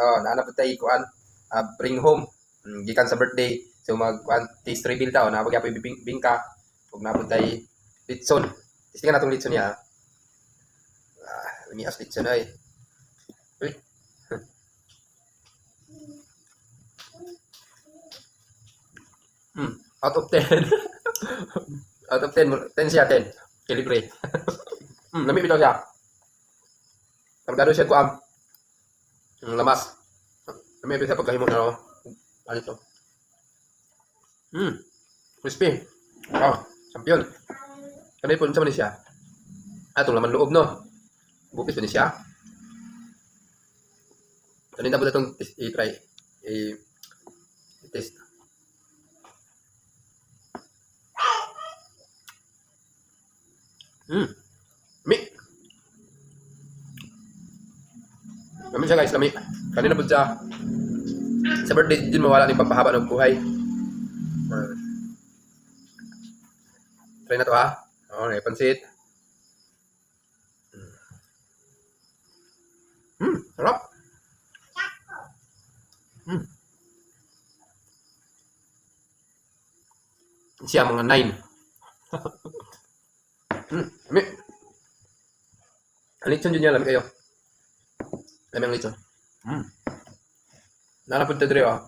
oh, naanap tayo kuan ah, bring home. Mm, gikan sa birthday. So mag kuan taste reveal ta, oh, nabagya pa bing, bingka. Ug napod tayo litson. Testingan natong litson niya. Ah, lamias litson ay. Uy. Hmm, out of 10. out of 10, 10 siya, 10. Calibre. hmm, lami bitaw siya. Kargado siya ko am. Ang lamas. Lami bitaw pagkahimo na no. Ano ito? Hmm, crispy. Wow, champion. Kanay po, sa man siya. Ah, laman loob, no? Bukis pa ni siya. Po na itong i-try. I-test. Hmm. Lami siya guys, lami. Kanina po siya. Sa birthday din mawala ng pampahaba ng buhay. Ah. Try na to ha. Okay, pansit. Hmm, sarap. Hmm. Siya mga nine. hmm, lami. Lechon dyan niya, lami kayo. Ang lechon. Hmm. Nanapod ta dire oh.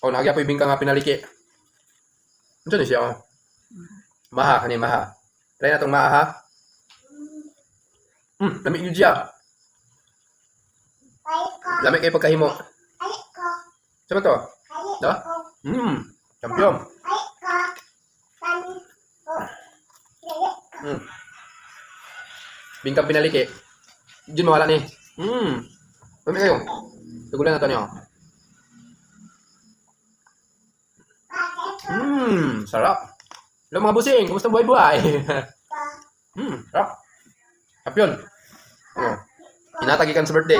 Oh, nagya po ibing ka nga pinaliki. Ano ni siya. Maha kani maha. Try na tong maha ha. Hmm, lami yun siya. Lami kayo pagkahimo. Sama to? No? Hmm, champion. Hmm. Bingkang pinaliki. Diyan mawala ni. Hmm. Lami kayo. Tugulan na to niyo. Hmm, sarap. Hello mga busing, kumusta buhay-buhay? hmm, sarap. Champion. Oh. Inatagikan sa birthday.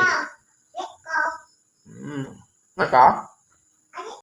Hmm. Naka?